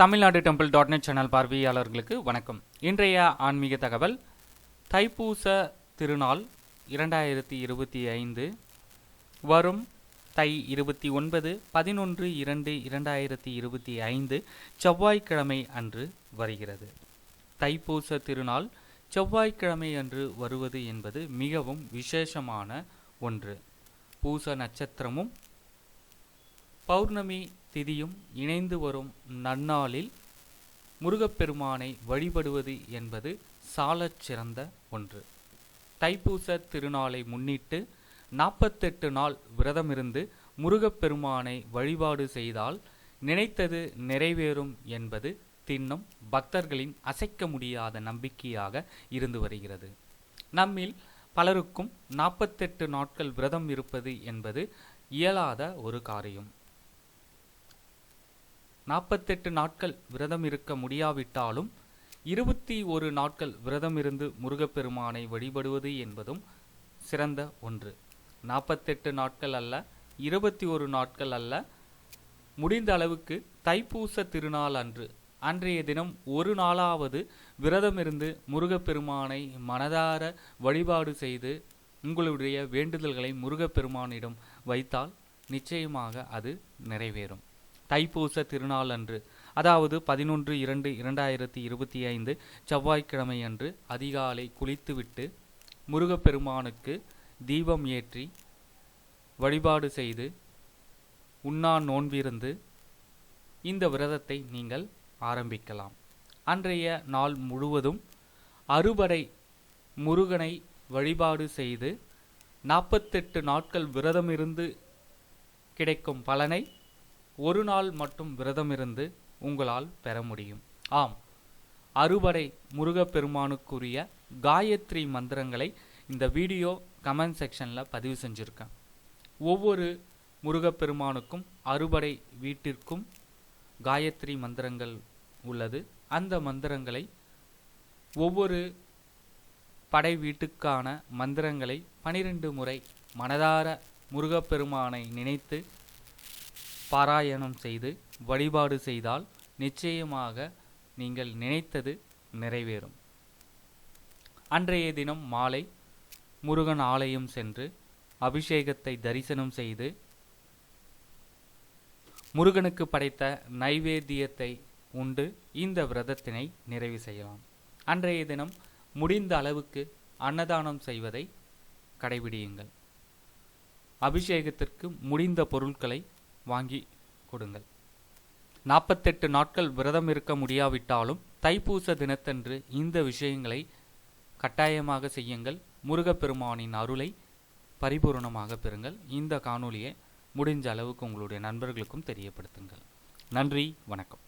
Tamilnadu temple dot net channel பார்வையாளர்களுக்கு வணக்கம். இன்றைய ஆன்மீக தகவல் தைப்பூச திருநாள் இரண்டாயிரத்தி இருபத்தி ஐந்து வரும் தை இருபத்தி ஒன்பது பதினொன்று இரண்டு இரண்டாயிரத்தி இருபத்தி ஐந்து செவ்வாய்க்கிழமை அன்று வருகிறது. தைப்பூச திருநாள் செவ்வாய்க்கிழமை அன்று வருவது என்பது மிகவும் விசேஷமான ஒன்று. பூச நட்சத்திரமும் பௌர்ணமி திதியும் இணைந்து வரும் நன்னாளில் முருகப்பெருமானை வழிபடுவது என்பது சாலச் சிறந்த ஒன்று. தைப்பூச திருநாளை முன்னிட்டு நாற்பத்தெட்டு நாள் விரதமிருந்து முருகப்பெருமானை வழிபாடு செய்தால் நினைத்தது நிறைவேறும் என்பது தின்னும் பக்தர்களின் அசைக்க முடியாத நம்பிக்கையாக இருந்து வருகிறது. நம்மில் பலருக்கும் நாற்பத்தெட்டு நாட்கள் விரதம் இருப்பது என்பது இயலாத ஒரு காரியம். நாற்பத்தெட்டு நாட்கள் விரதம் இருக்க முடியாவிட்டாலும் இருபத்தி ஒரு நாட்கள் விரதம் இருந்து முருகப்பெருமானை வழிபடுவது என்பதும் சிறந்த ஒன்று. நாற்பத்தெட்டு நாட்கள் அல்ல இருபத்தி ஒரு நாட்கள் அல்ல. முடிந்த அளவுக்கு தைப்பூச திருநாள் அன்று அன்றைய தினம் ஒரு நாளாவது விரதமிருந்து முருகப்பெருமானை மனதார வழிபாடு செய்து உங்களுடைய வேண்டுதல்களை முருகப்பெருமானிடம் வைத்தால் நிச்சயமாக அது நிறைவேறும். தைப்பூச திருநாள் அன்று அதாவது பதினொன்று இரண்டு இரண்டாயிரத்தி இருபத்தி ஐந்து செவ்வாய்க்கிழமை அன்று அதிகாலை குளித்துவிட்டு முருகப்பெருமானுக்கு தீபம் ஏற்றி வழிபாடு செய்து உண்ணா நோன்பிருந்து இந்த விரதத்தை நீங்கள் ஆரம்பிக்கலாம். அன்றைய நாள் முழுவதும் அறுபடை முருகனை வழிபாடு செய்து நாற்பத்தெட்டு நாட்கள் விரதமிருந்து கிடைக்கும் பலனை ஒரு நாள் மட்டும் விரதமிருந்து உங்களால் பெற முடியும். ஆம். அறுபடை முருகப்பெருமானுக்குரிய காயத்ரி மந்திரங்களை இந்த வீடியோ கமெண்ட் செக்ஷனில் பதிவு செஞ்சுருக்கேன். ஒவ்வொரு முருகப்பெருமானுக்கும் அறுபடை வீட்டிற்கும் காயத்ரி மந்திரங்கள் உள்ளது. அந்த மந்திரங்களை ஒவ்வொரு படை வீட்டுக்கான மந்திரங்களை பனிரெண்டு முறை மனதார முருகப்பெருமானை நினைத்து பாராயணம் செய்து வழிபாடு செய்தால் நிச்சயமாக நீங்கள் நினைத்தது நிறைவேறும். அன்றைய தினம் மாலை முருகன் ஆலயம் சென்று அபிஷேகத்தை தரிசனம் செய்து முருகனுக்கு படைத்த நைவேத்தியத்தை உண்டு இந்த விரதத்தினை நிறைவு செய்யலாம். அன்றைய தினம் முடிந்த அளவுக்கு அன்னதானம் செய்வதை கடைபிடியுங்கள். அபிஷேகத்திற்கு முடிந்த பொருட்களை வாங்கி கொடுங்கள். நாற்பத்தெட்டு நாட்கள் விரதம் இருக்க முடியாவிட்டாலும் தைப்பூச தினத்தன்று இந்த விஷயங்களை கட்டாயமாக செய்யுங்கள். முருகப்பெருமானின் அருளை பரிபூர்ணமாக பெறுங்கள். இந்த காணொளியை முடிஞ்ச அளவுக்கு உங்களுடைய நண்பர்களுக்கும் தெரியப்படுத்துங்கள். நன்றி வணக்கம்.